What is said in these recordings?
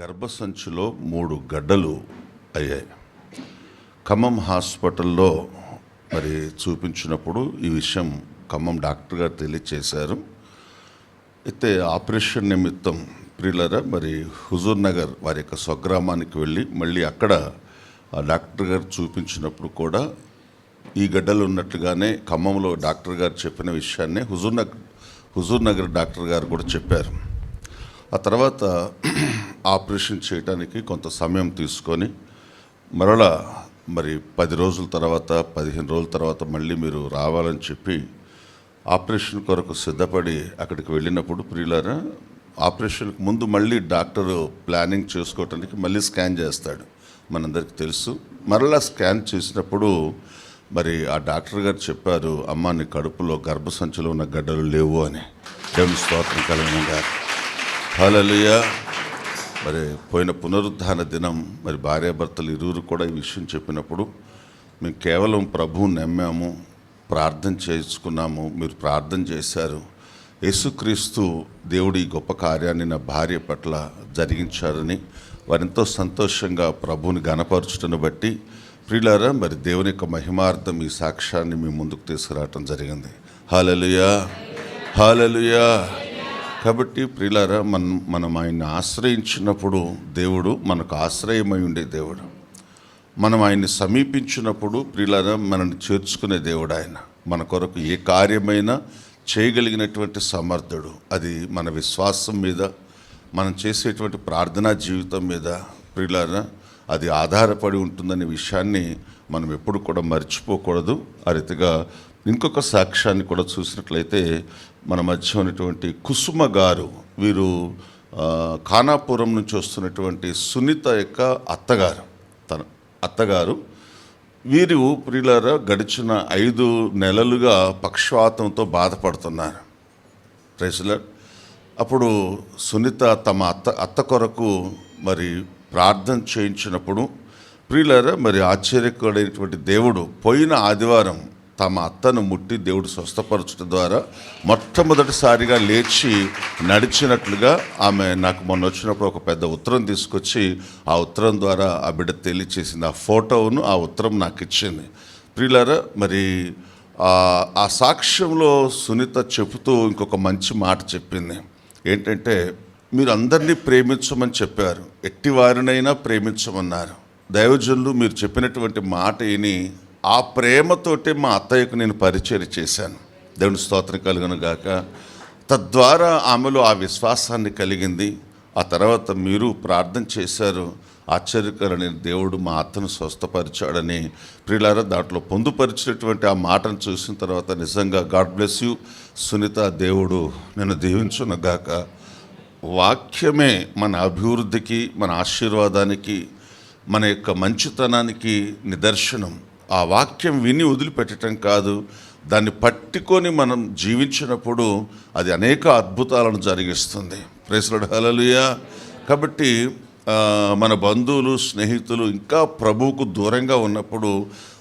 గర్భసంచిలో మూడు గడ్డలు అయ్యాయి. ఖమ్మం హాస్పిటల్లో మరి చూపించినప్పుడు ఈ విషయం ఖమ్మం డాక్టర్ గారు తెలియచేశారు. అయితే ఆపరేషన్ నిమిత్తం ప్రియులరా మరి హుజూర్ నగర్ వారి యొక్క స్వగ్రామానికి వెళ్ళి మళ్ళీ అక్కడ ఆ డాక్టర్ గారు చూపించినప్పుడు కూడా ఈ గడ్డలు ఉన్నట్లుగానే ఖమ్మంలో డాక్టర్ గారు చెప్పిన విషయాన్ని Huzurnagar Huzurnagar doctor గారు కూడా చెప్పారు. ఆ తర్వాత ఆపరేషన్ చేయడానికి కొంత సమయం తీసుకొని మరలా మరి పది రోజుల తర్వాత పదిహేను రోజుల తర్వాత మళ్ళీ మీరు రావాలని చెప్పి ఆపరేషన్ కొరకు సిద్ధపడి అక్కడికి వెళ్ళినప్పుడు ప్రియులారా ఆపరేషన్కి ముందు మళ్ళీ డాక్టర్ ప్లానింగ్ చేసుకోవటానికి మళ్ళీ స్కాన్ చేస్తాడు. మనందరికీ తెలుసు. మరలా స్కాన్ చేసినప్పుడు మరి ఆ డాక్టర్ గారు చెప్పారు అమ్మ నీ కడుపులో గర్భసంచిలో ఉన్న గడ్డలు లేవు అని. దేవుని స్తోత్రం కలిగిన గారు హలలియా మరి పోయిన పునరుద్ధాన దినం మరి భార్యాభర్తలు ఇరువురు కూడా ఈ విషయం చెప్పినప్పుడు మేము కేవలం ప్రభువుని నమ్మాము ప్రార్థన చేసుకున్నాము మీరు ప్రార్థన చేశారు. యేసుక్రీస్తు దేవుడి ఈ గొప్ప కార్యాన్ని నా భార్య పట్ల జరిగించారని వారెంతో సంతోషంగా ప్రభువుని గణపరచుటను బట్టి ప్రియులారా మరి దేవుని యొక్క మహిమార్థం ఈ సాక్ష్యాన్ని మీ ముందుకు తీసుకురావటం జరిగింది. హాలలుయా హాలలుయా కాబట్టి ప్రియులారా మనం మనం ఆయన్ని ఆశ్రయించినప్పుడు దేవుడు మనకు ఆశ్రయమై ఉండే దేవుడు. మనం ఆయన్ని సమీపించినప్పుడు ప్రియులారా మనల్ని చేర్చుకునే దేవుడు ఆయన. మన కొరకు ఏ కార్యమైనా చేయగలిగినటువంటి సమర్థుడు. అది మన విశ్వాసం మీద మనం చేసేటువంటి ప్రార్థనా జీవితం మీద ప్రియులారా అది ఆధారపడి ఉంటుందనే విషయాన్ని మనం ఎప్పుడు కూడా మర్చిపోకూడదు. ఆ రీతిగా ఇంకొక సాక్ష్యాన్ని కూడా చూసినట్లయితే మన మధ్య ఉన్నటువంటి కుసుమ గారు వీరు ఖానాపురం నుంచి వస్తున్నటువంటి సునీత యొక్క అత్తగారు తన అత్తగారు. వీరు ప్రియులారా గడిచిన ఐదు నెలలుగా పక్షవాతంతో బాధపడుతున్నారు. ప్రెసిలర్ అప్పుడు సునీత తమ అత్త అత్త కొరకు మరి ప్రార్థన చేయించినప్పుడు ప్రియులారా మరి ఆశ్చర్యకరమైనటువంటి దేవుడు పోయిన ఆదివారం తమ అత్తను ముట్టి దేవుడు స్వస్థపరచడం ద్వారా మొట్టమొదటిసారిగా లేచి నడిచినట్లుగా ఆమె నాకు మొన్న వచ్చినప్పుడు ఒక పెద్ద ఉత్తరం తీసుకొచ్చి ఆ ఉత్తరం ద్వారా ఆ బిడ్డ తెలియచేసింది. ఆ ఫోటోను ఆ ఉత్తరం నాకు ఇచ్చింది. ప్రియులారా మరి ఆ సాక్ష్యంలో సునీత చెబుతూ ఇంకొక మంచి మాట చెప్పింది. ఏంటంటే మీరు అందరినీ ప్రేమించమని చెప్పారు. ఎట్టి వారినైనా ప్రేమించమన్నారు. దైవజనులు మీరు చెప్పినటువంటి మాట విని ఆ ప్రేమతోటి మా అత్తయ్యకు నేను పరిచయం చేశాను. దేవుని స్తోత్రం కలుగును గాక. తద్వారా ఆమెలో ఆ విశ్వాసాన్ని కలిగింది. ఆ తర్వాత మీరు ప్రార్థన చేశారు. ఆశ్చర్యకరని దేవుడు మా అత్తను స్వస్థపరిచాడని. ప్రియులారా దాంట్లో పొందుపరిచినటువంటి ఆ మాటను చూసిన తర్వాత నిజంగా గాడ్ బ్లెస్ యూ. సునీత దేవుడు నేను దీవించునగాక వాక్యమే మన అభివృద్ధికి మన ఆశీర్వాదానికి మన యొక్క మంచితనానికి నిదర్శనం. ఆ వాక్యం విని వదిలిపెట్టడం కాదు దాన్ని పట్టుకొని మనం జీవించినప్పుడు అది అనేక అద్భుతాలను జరిగిస్తుంది. ప్రేసలడు హలలుయా కాబట్టి మన బంధువులు స్నేహితులు ఇంకా ప్రభువుకు దూరంగా ఉన్నప్పుడు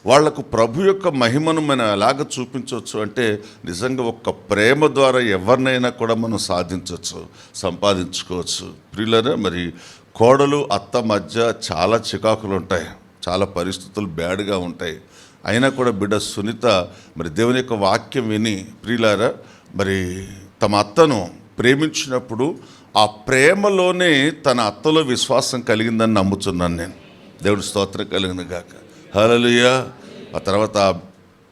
వాళ్ళకు ప్రభు యొక్క మహిమను మనం ఎలాగ చూపించవచ్చు అంటే నిజంగా ఒక్క ప్రేమ ద్వారా ఎవరినైనా కూడా మనం సాధించవచ్చు సంపాదించుకోవచ్చు. ప్రియులరా మరి కోడలు అత్త మధ్య చాలా చికాకులు ఉంటాయి చాలా పరిస్థితులు బ్యాడ్గా ఉంటాయి. అయినా కూడా బిడ్డ సునీత మరి దేవుని యొక్క వాక్యం విని ప్రియులారా మరి తమ అత్తను ప్రేమించినప్పుడు ఆ ప్రేమలోనే తన అత్తలో విశ్వాసం కలిగిందని నమ్ముతున్నాను నేను. దేవుడి స్తోత్రం కలిగిన గాక. హలలుయ ఆ తర్వాత ఆ-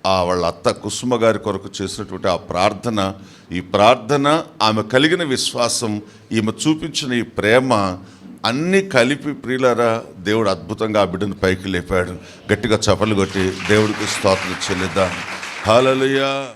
ఆ వాళ్ళ అత్త కుసుమ గారి కొరకు చేసినటువంటి ఆ ప్రార్థన ఈ ప్రార్థన ఆమె కలిగిన విశ్వాసం ఈమె చూపించిన ఈ ప్రేమ అన్నీ కలిపి ప్రియులరా దేవుడు అద్భుతంగా ఆ బిడ్డను పైకి లేపాడు. గట్టిగా చపలు కొట్టి దేవుడికి స్తోత్రం చెల్లిద్దాం. హాలలుయా